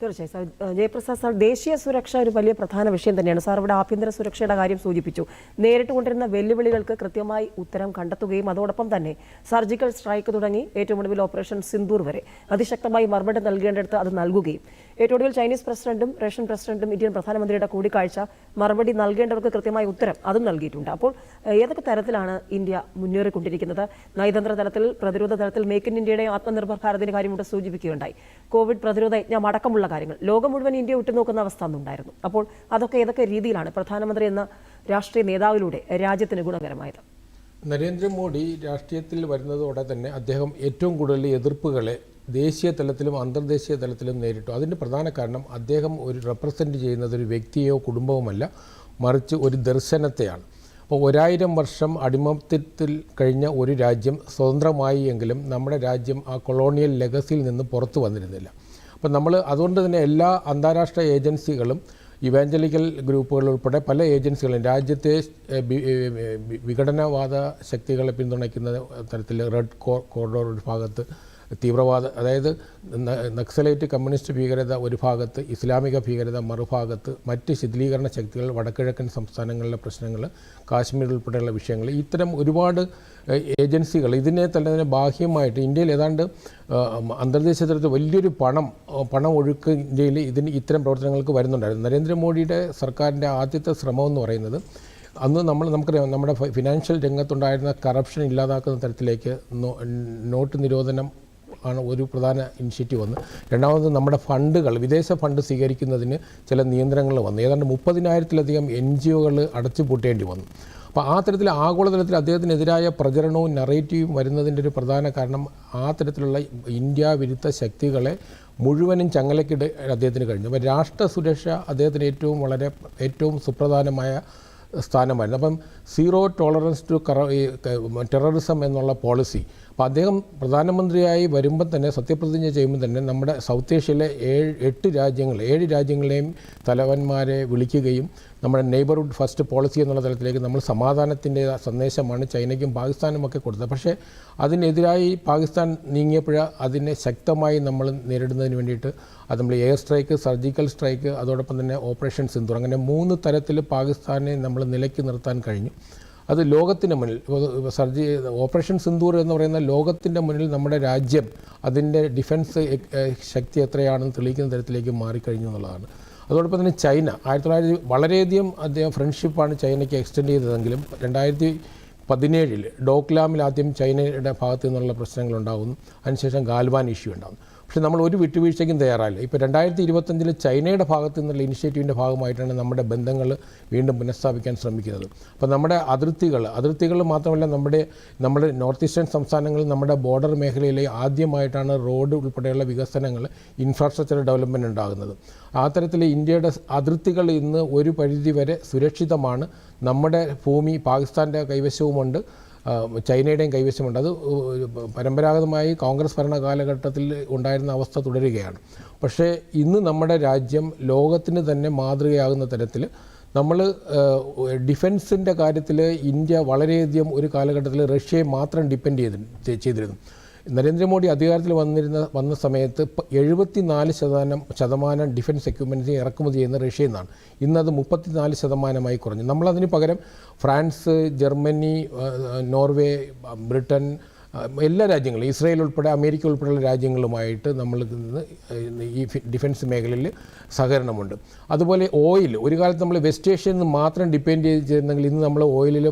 തീർച്ചയായും. Sir Jayaprasad sir ദേശീയ സുരക്ഷ ഒരു വലിയ പ്രധാന വിഷയം തന്നെയാണ്. സാർ ഇവിടെ ആഭ്യന്തര സുരക്ഷയുടെ കാര്യം സൂചിപ്പിച്ചു. നേരിട്ട് കൊണ്ടിരുന്ന വെല്ലുവിളികൾക്ക് കൃത്യമായി ഉത്തരം കണ്ടെത്തുകയും അതോടൊപ്പം തന്നെ സർജിക്കൽ സ്ട്രൈക്ക് തുടങ്ങി ഏറ്റവും ഒടുവിൽ ഓപ്പറേഷൻ സിന്ദൂർ വരെ. അതിശക്തമായി മറുപടി നൽകേണ്ടടുത്ത് അത് നൽകുകയും. ഏറ്റവും ഒടുവിൽ ചൈനീസ് പ്രസിഡന്റും റഷ്യൻ പ്രസിഡന്റും ഇന്ത്യൻ പ്രധാനമന്ത്രിയുടെ കൂടിക്കാഴ്ച മറുപടി നൽകേണ്ടവർക്ക് കൃത്യമായ ഉത്തരം അതും നൽകിയിട്ടുണ്ട്. അപ്പോൾ ഏതൊക്കെ തരത്തിലാണ് ഇന്ത്യ മുന്നേറിക്കൊണ്ടിരിക്കുന്നത്? നയതന്ത്ര തലത്തിൽ പ്രതിരോധ തലത്തിൽ മേക്ക് ഇൻ ഇന്ത്യയുടെ ആത്മനിർഭർ ഭാരതിന്റെ കാര്യം ഇവിടെ സൂചിപ്പിക്കുകയുണ്ടായി. കോവിഡ് പ്രതിരോധ യജ്ഞം അടക്കമുള്ള കാര്യങ്ങൾ. ലോകം മുഴുവൻ ഇന്ത്യ ഉറ്റുനോക്കുന്ന അവസ്ഥ അന്നുണ്ടായിരുന്നു. അപ്പോൾ അതൊക്കെ ഏതൊക്കെ രീതിയിലാണ് പ്രധാനമന്ത്രി എന്ന രാഷ്ട്രീയ നേതാവിലൂടെ രാജ്യത്തിന് ഗുണകരമായത്? നരേന്ദ്രമോദി രാഷ്ട്രീയത്തിൽ വരുന്നതോടെ തന്നെ അദ്ദേഹം ഏറ്റവും കൂടുതൽ എതിർപ്പുകളെ ദേശീയ തലത്തിലും അന്തർദേശീയ തലത്തിലും നേരിട്ടു. അതിന്റെ പ്രധാന കാരണം അദ്ദേഹം ഒരു റെപ്രസെന്റ് ചെയ്യുന്നത് ഒരു വ്യക്തിയോ കുടുംബവുമല്ല മറിച്ച് ഒരു ദർശനത്തെയാണ്. അപ്പോൾ ഒരായിരം വർഷം അടിമത്തത്തിൽ കഴിഞ്ഞ ഒരു രാജ്യം സ്വതന്ത്രമായി എങ്കിലും നമ്മുടെ രാജ്യം ആ കൊളോണിയൽ ലെഗസിയിൽ നിന്ന് പുറത്തു വന്നിരുന്നില്ല. അപ്പം നമ്മൾ അതുകൊണ്ട് തന്നെ എല്ലാ അന്താരാഷ്ട്ര ഏജൻസികളും ഇവാഞ്ചലിക്കൽ ഗ്രൂപ്പുകൾ ഉൾപ്പെടെ പല ഏജൻസികളും രാജ്യത്തെ വിഘടനവാദ ശക്തികളെ പിന്തുണയ്ക്കുന്ന തരത്തിൽ റെഡ് കോറിഡോർ ഒരു ഭാഗത്ത് തീവ്രവാദ അതായത് നക്സലൈറ്റ് കമ്മ്യൂണിസ്റ്റ് ഭീകരത ഒരു ഭാഗത്ത് ഇസ്ലാമിക ഭീകരത മറുഭാഗത്ത് മറ്റ് ശിഥിലീകരണ ശക്തികൾ വടക്കിഴക്കൻ സംസ്ഥാനങ്ങളിലെ പ്രശ്നങ്ങൾ കാശ്മീർ ഉൾപ്പെടെയുള്ള വിഷയങ്ങൾ ഇത്തരം ഒരുപാട് ഏജൻസികൾ ഇതിനെ തന്നെ തന്നെ ബാഹ്യമായിട്ട് ഇന്ത്യയിൽ ഏതാണ്ട് അന്തർദേശീയ തലത്തിൽ വലിയൊരു പണം പണം ഒഴുക്ക് ഇന്ത്യയിൽ ഇതിന് ഇത്തരം പ്രവർത്തനങ്ങൾക്ക് വരുന്നുണ്ടായിരുന്നു. നരേന്ദ്രമോദിയുടെ സർക്കാരിന്റെ ആദ്യത്തെ ശ്രമം എന്ന് പറയുന്നത് അന്ന് നമ്മൾ നമുക്കറിയാം നമ്മുടെ ഫിനാൻഷ്യൽ രംഗത്തുണ്ടായിരുന്ന കറപ്ഷൻ ഇല്ലാതാക്കുന്ന തരത്തിലേക്ക് നോട്ട് നിരോധനം ആണ് ഒരു പ്രധാന ഇനിഷ്യേറ്റീവ് വന്ന് രണ്ടാമത് നമ്മുടെ ഫണ്ടുകൾ വിദേശ ഫണ്ട് സ്വീകരിക്കുന്നതിന് ചില നിയന്ത്രണങ്ങൾ വന്നു. ഏതാണ്ട് മുപ്പതിനായിരത്തിലധികം എൻ ജി ഒകൾ അടച്ചുപൂട്ടേണ്ടി വന്നു. അപ്പോൾ ആ തരത്തിൽ ആഗോളതലത്തിൽ അദ്ദേഹത്തിനെതിരായ പ്രചരണവും നറേറ്റീവും വരുന്നതിന്റെ ഒരു പ്രധാന കാരണം ആ തരത്തിലുള്ള ഇന്ത്യ വിരുദ്ധ ശക്തികളെ മുഴുവനും ചങ്ങലക്കിട അദ്ദേഹത്തിന് കഴിഞ്ഞു. അപ്പോൾ രാഷ്ട്ര സുരക്ഷ അദ്ദേഹത്തിന് ഏറ്റവും വളരെ ഏറ്റവും സുപ്രധാനമായ സ്ഥാനമായിരുന്നു. അപ്പം സീറോ ടോളറൻസ് ടു കറ ഈ ടെററിസം എന്നുള്ള പോളിസി. അപ്പോൾ അദ്ദേഹം പ്രധാനമന്ത്രിയായി വരുമ്പോൾ തന്നെ സത്യപ്രതിജ്ഞ ചെയ്യുമ്പോൾ തന്നെ നമ്മുടെ സൗത്ത് ഏഷ്യയിലെ ഏഴ് എട്ട് രാജ്യങ്ങൾ ഏഴ് രാജ്യങ്ങളെയും തലവന്മാരെ വിളിക്കുകയും നമ്മുടെ നെയ്ബർഹുഡ് ഫസ്റ്റ് പോളിസി എന്നുള്ള തലത്തിലേക്ക് നമ്മൾ സമാധാനത്തിന്റെ സന്ദേശമാണ് ചൈനയ്ക്കും പാകിസ്ഥാനും ഒക്കെ കൊടുത്തത്. പക്ഷേ അതിനെതിരായി പാകിസ്ഥാൻ നീങ്ങിയപ്പോൾ അതിനെ ശക്തമായി നമ്മൾ നേരിടുന്നതിന് വേണ്ടിയിട്ട് അത് നമ്മൾ എയർ സ്ട്രൈക്ക് സർജിക്കൽ സ്ട്രൈക്ക് അതോടൊപ്പം തന്നെ ഓപ്പറേഷൻ സിന്ധു അങ്ങനെ മൂന്ന് തരത്തിൽ പാകിസ്ഥാനെ നമ്മൾ നിലയ്ക്ക് നിർത്താൻ കഴിഞ്ഞു. അത് ലോകത്തിന് മുന്നിൽ സർജി ഓപ്പറേഷൻ സിന്ധൂർ എന്ന് പറയുന്ന ലോകത്തിന്റെ മുന്നിൽ നമ്മുടെ രാജ്യം അതിന്റെ ഡിഫൻസ് ശക്തി എത്രയാണെന്ന് തെളിയിക്കുന്ന തരത്തിലേക്ക് മാറിക്കഴിഞ്ഞു എന്നുള്ളതാണ്. അതോടൊപ്പം തന്നെ ചൈന ആയിരത്തി തൊള്ളായിരത്തി വളരെയധികം അദ്ദേഹം ഫ്രണ്ട്ഷിപ്പാണ് ചൈനയ്ക്ക് എക്സ്റ്റെൻഡ് ചെയ്തതെങ്കിലും രണ്ടായിരത്തി പതിനേഴിൽ ഡോക്ലാമിൽ ആദ്യം ചൈനയുടെ ഭാഗത്തു നിന്നുള്ള പ്രശ്നങ്ങളുണ്ടാകുന്നു അതിനുശേഷം ഗാൽവാൻ ഇഷ്യൂ ഉണ്ടാകുന്നു. പക്ഷേ നമ്മൾ ഒരു വിട്ടുവീഴ്ചയ്ക്കും തയ്യാറായില്ല. ഇപ്പോൾ രണ്ടായിരത്തി ഇരുപത്തഞ്ചിൽ ചൈനയുടെ ഭാഗത്തു നിന്നുള്ള ഇനിഷ്യേറ്റീവിന്റെ ഭാഗമായിട്ടാണ് നമ്മുടെ ബന്ധങ്ങൾ വീണ്ടും പുനഃസ്ഥാപിക്കാൻ ശ്രമിക്കുന്നത്. അപ്പോൾ നമ്മുടെ അതിർത്തികൾ അതിർത്തികൾ മാത്രമല്ല നമ്മുടെ നമ്മുടെ നോർത്ത് ഈസ്റ്റേൺ സംസ്ഥാനങ്ങളിൽ നമ്മുടെ ബോർഡർ മേഖലയിലെ ആദ്യമായിട്ടാണ് റോഡ് ഉൾപ്പെടെയുള്ള വികസനങ്ങൾ ഇൻഫ്രാസ്ട്രക്ചർ ഡെവലപ്മെന്റ് ഉണ്ടാകുന്നത്. ആ തരത്തിൽ ഇന്ത്യയുടെ അതിർത്തികൾ ഇന്ന് ഒരു പരിധി വരെ സുരക്ഷിതമാണ്. നമ്മുടെ ഭൂമി പാകിസ്ഥാന്റെ കൈവശവുമുണ്ട്. ചൈനയുടെയും കൈവശമുണ്ട്. അത് പരമ്പരാഗതമായി കോൺഗ്രസ് ഭരണ കാലഘട്ടത്തിൽ ഉണ്ടായിരുന്ന അവസ്ഥ തുടരുകയാണ്. പക്ഷേ ഇന്ന് നമ്മുടെ രാജ്യം ലോകത്തിന് തന്നെ മാതൃകയാകുന്ന തരത്തിൽ നമ്മൾ ഡിഫൻസിന്റെ കാര്യത്തിൽ ഇന്ത്യ വളരെയധികം ഒരു കാലഘട്ടത്തിൽ റഷ്യയെ മാത്രം ഡിപ്പെൻഡ് ചെയ്തി ചെയ്തിരുന്നു. നരേന്ദ്രമോദി അധികാരത്തിൽ വന്നിരുന്ന വന്ന സമയത്ത് എഴുപത്തി നാല് ശതമാനം ശതമാനം ഡിഫൻസ് എക്യുപ്മെന്റ്സ് ഇറക്കുമതി ചെയ്യുന്ന റഷ്യയിൽ നിന്നാണ്. ഇന്നത് മുപ്പത്തിനാല് ശതമാനമായി കുറഞ്ഞു. നമ്മളതിന് പകരം ഫ്രാൻസ് ജർമ്മനി നോർവേ ബ്രിട്ടൻ എല്ലാ രാജ്യങ്ങളും ഇസ്രായേൽ ഉൾപ്പെടെ അമേരിക്ക ഉൾപ്പെടെയുള്ള രാജ്യങ്ങളുമായിട്ട് നമ്മൾ ഈ ഡിഫൻസ് മേഖലയിൽ സഹകരണമുണ്ട്. അതുപോലെ ഓയിൽ ഒരു കാലത്ത് നമ്മൾ വെസ്റ്റ് ഏഷ്യയിൽ നിന്ന് മാത്രം ഡിപ്പെൻഡ് ചെയ്തിരുന്നെങ്കിൽ ഇന്ന് നമ്മൾ ഓയിലിൽ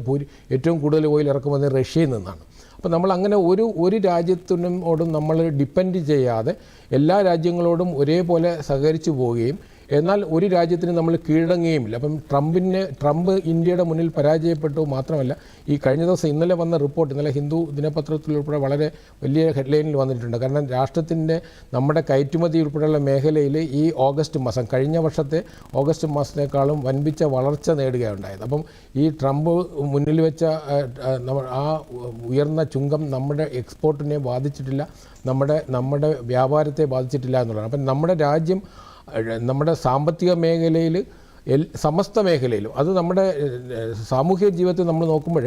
ഏറ്റവും കൂടുതൽ ഓയിൽ ഇറക്കുമതി റഷ്യയിൽ നിന്നാണ്. അപ്പോൾ നമ്മൾ അങ്ങനെ ഒരു ഒരു രാജ്യത്തിനോടും നമ്മൾ ഡിപ്പെൻഡ് ചെയ്യാതെ എല്ലാ രാജ്യങ്ങളോടും ഒരേപോലെ സഹകരിച്ചു പോവുകയും എന്നാൽ ഒരു രാജ്യത്തിന് നമ്മൾ കീഴടങ്ങുകയുമില്ല. അപ്പം ട്രംപിന് ട്രംപ് ഇന്ത്യയുടെ മുന്നിൽ പരാജയപ്പെട്ടു മാത്രമല്ല ഈ കഴിഞ്ഞ ദിവസം ഇന്നലെ വന്ന റിപ്പോർട്ട് ഇന്നലെ ഹിന്ദു ദിനപത്രത്തിൽ ഉൾപ്പെടെ വളരെ വലിയ ഹെഡ്ലൈനിൽ വന്നിട്ടുണ്ട്. കാരണം രാഷ്ട്രത്തിന്റെ നമ്മുടെ കയറ്റുമതി ഉൾപ്പെടെയുള്ള മേഖലയിൽ ഈ ഓഗസ്റ്റ് മാസം കഴിഞ്ഞ വർഷത്തെ ഓഗസ്റ്റ് മാസത്തേക്കാളും വൻപിച്ച വളർച്ച നേടുകയുണ്ടായത്. അപ്പം ഈ ട്രംപ് മുന്നിൽ വെച്ച ആ, ഉയർന്ന ചുങ്കം നമ്മുടെ എക്സ്പോർട്ടിനെ ബാധിച്ചിട്ടില്ല നമ്മുടെ നമ്മുടെ വ്യാപാരത്തെ ബാധിച്ചിട്ടില്ല എന്നുള്ളതാണ്. അപ്പം നമ്മുടെ രാജ്യം നമ്മുടെ സാമ്പത്തിക മേഖലയിൽ എൽ സമസ്ത മേഖലയിലും അത് നമ്മുടെ സാമൂഹ്യ ജീവിതത്തിൽ നമ്മൾ നോക്കുമ്പോൾ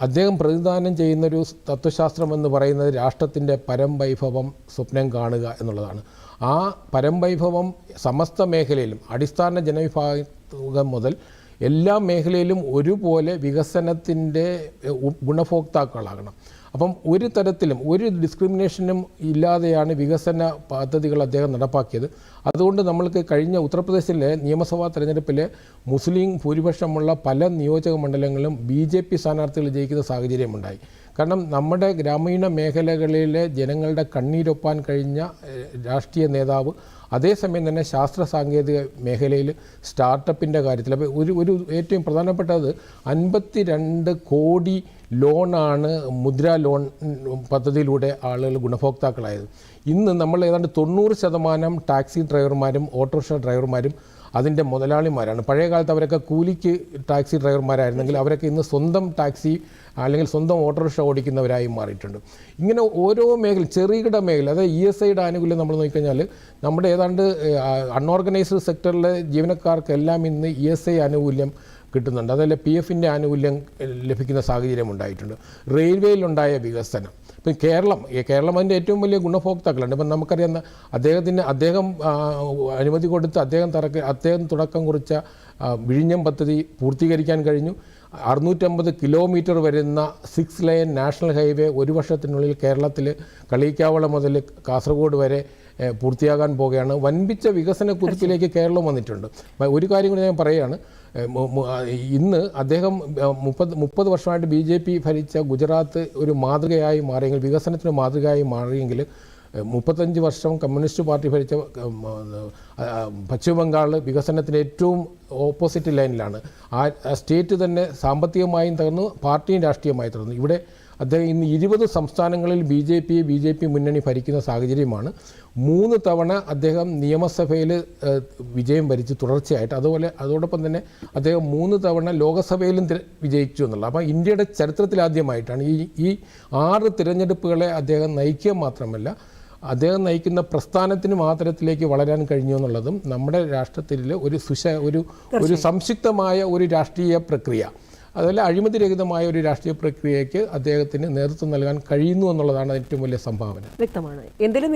അദ്ദേഹം പ്രതിദാനം ചെയ്യുന്നൊരു തത്വശാസ്ത്രം എന്ന് പറയുന്നത് രാഷ്ട്രത്തിന്റെ പരംവൈഭവം സ്വപ്നം കാണുക എന്നുള്ളതാണ്. ആ പരംവൈഭവം സമസ്ത മേഖലയിലും അടിസ്ഥാന ജനവിഭാഗം മുതൽ എല്ലാ മേഖലയിലും ഒരുപോലെ വികസനത്തിന്റെ ഗുണഭോക്താക്കളാകണം. അപ്പം ഒരു തരത്തിലും ഒരു ഡിസ്ക്രിമിനേഷനും ഇല്ലാതെയാണ് വികസന പദ്ധതികൾ അദ്ദേഹം നടപ്പാക്കിയത്. അതുകൊണ്ട് നമ്മൾക്ക് കഴിഞ്ഞ ഉത്തർപ്രദേശിലെ നിയമസഭാ തെരഞ്ഞെടുപ്പിലെ മുസ്ലിം ഭൂരിപക്ഷമുള്ള പല നിയോജക മണ്ഡലങ്ങളിലും ബി ജെ പി സ്ഥാനാർത്ഥികൾ ജയിക്കുന്ന സാഹചര്യമുണ്ടായി. കാരണം നമ്മുടെ ഗ്രാമീണ മേഖലകളിലെ ജനങ്ങളുടെ കണ്ണീരൊപ്പാൻ കഴിഞ്ഞ രാഷ്ട്രീയ നേതാവ് അതേസമയം തന്നെ ശാസ്ത്ര സാങ്കേതിക മേഖലയിൽ സ്റ്റാർട്ടപ്പിന്റെ കാര്യത്തിൽ. അപ്പോൾ ഒരു ഒരു ഏറ്റവും പ്രധാനപ്പെട്ടത് അൻപത്തി രണ്ട് കോടി ലോണാണ് മുദ്ര ലോൺ പദ്ധതിയിലൂടെ ആളുകൾ ഗുണഭോക്താക്കളായത്. ഇന്ന് നമ്മൾ ഏതാണ്ട് തൊണ്ണൂറ് ശതമാനം ടാക്സി ഡ്രൈവർമാരും ഓട്ടോറിക്ഷ ഡ്രൈവർമാരും അതിന്റെ മുതലാളിമാരാണ്. പഴയ കാലത്ത് അവരൊക്കെ കൂലിക്ക് ടാക്സി ഡ്രൈവർമാരായിരുന്നെങ്കിൽ അവരൊക്കെ ഇന്ന് സ്വന്തം ടാക്സി അല്ലെങ്കിൽ സ്വന്തം ഓട്ടോറിക്ഷ ഓടിക്കുന്നവരായി മാറിയിട്ടുണ്ട്. ഇങ്ങനെ ഓരോ മേഖല ചെറുകിട മേഖല അതായത് ഇ എസ് ഐയുടെ ആനുകൂല്യം നമ്മൾ നോക്കിക്കഴിഞ്ഞാൽ നമ്മുടെ ഏതാണ്ട് അൺഓർഗനൈസ്ഡ് സെക്ടറിലെ ജീവനക്കാർക്കെല്ലാം ഇന്ന് ഇ എസ് ഐ ആനുകൂല്യം കിട്ടുന്നുണ്ട്. അതല്ല പി എഫിന്റെ ആനുകൂല്യം ലഭിക്കുന്ന സാഹചര്യം ഉണ്ടായിട്ടുണ്ട്. റെയിൽവേയിലുണ്ടായ വികസനം. ഇപ്പം കേരളം കേരളം അതിന്റെ ഏറ്റവും വലിയ ഗുണഭോക്താക്കളുണ്ട് ഇപ്പം നമുക്കറിയാം അദ്ദേഹത്തിന് അദ്ദേഹം അനുമതി കൊടുത്ത് അദ്ദേഹം തറക്ക അദ്ദേഹം തുടക്കം കുറിച്ച വിഴിഞ്ഞം പദ്ധതി പൂർത്തീകരിക്കാൻ കഴിഞ്ഞു. അറുന്നൂറ്റമ്പത് കിലോമീറ്റർ വരുന്ന സിക്സ് ലൈൻ നാഷണൽ ഹൈവേ ഒരു വർഷത്തിനുള്ളിൽ കേരളത്തിൽ കളിയിക്കാവളം മുതൽ കാസർഗോഡ് വരെ പൂർത്തിയാകാൻ പോകുകയാണ് വൻപിച്ച വികസന കുതിപ്പിലേക്ക് കേരളം വന്നിട്ടുണ്ട്. ഒരു കാര്യം കൂടി ഞാൻ പറയുകയാണ് ഇന്ന് അദ്ദേഹം മുപ്പത് മുപ്പത് വർഷമായിട്ട് ബി ജെ പി ഭരിച്ച ഗുജറാത്ത് ഒരു മാതൃകയായി മാറിയെങ്കിൽ വികസനത്തിന് മാതൃകയായി മാറിയെങ്കിൽ മുപ്പത്തഞ്ച് വർഷം കമ്മ്യൂണിസ്റ്റ് പാർട്ടി ഭരിച്ച പശ്ചിമ ബംഗാൾ വികസനത്തിന് ഏറ്റവും ഓപ്പോസിറ്റ് ലൈനിലാണ്. ആ സ്റ്റേറ്റ് തന്നെ സാമ്പത്തികമായും തകർന്നു പാർട്ടിയും രാഷ്ട്രീയമായി തകർന്നു. ഇവിടെ അദ്ദേഹം ഇന്ന് ഇരുപത് സംസ്ഥാനങ്ങളിൽ B J P B J P മുന്നണി ഭരിക്കുന്ന സാഹചര്യമാണ്. മൂന്ന് തവണ അദ്ദേഹം നിയമസഭയിൽ വിജയം വരിച്ചു തുടർച്ചയായിട്ട്. അതുപോലെ അതോടൊപ്പം തന്നെ അദ്ദേഹം മൂന്ന് തവണ ലോകസഭയിലും വിജയിച്ചു എന്നുള്ള അപ്പോൾ ഇന്ത്യയുടെ ചരിത്രത്തിലാദ്യമായിട്ടാണ് ഈ ഈ ആറ് തിരഞ്ഞെടുപ്പുകളെ അദ്ദേഹം നയിക്കുക മാത്രമല്ല അദ്ദേഹം നയിക്കുന്ന പ്രസ്ഥാനത്തിന് മാത്രത്തിലേക്ക് വളരാൻ കഴിഞ്ഞു എന്നുള്ളതും നമ്മുടെ രാഷ്ട്രത്തിൽ ഒരു സുശ ഒരു ഒരു സംക്ഷിപ്തമായ ഒരു രാഷ്ട്രീയ പ്രക്രിയ. അതുപോലെ അഴിമതിരഹിതമായ ഒരു രാഷ്ട്രീയ പ്രക്രിയയ്ക്ക് അദ്ദേഹത്തിന് നേതൃത്വം നൽകാൻ കഴിയുന്നു എന്നുള്ളതാണ് ഏറ്റവും വലിയ സംഭാവന. വ്യക്തമാണ്. എന്തിലും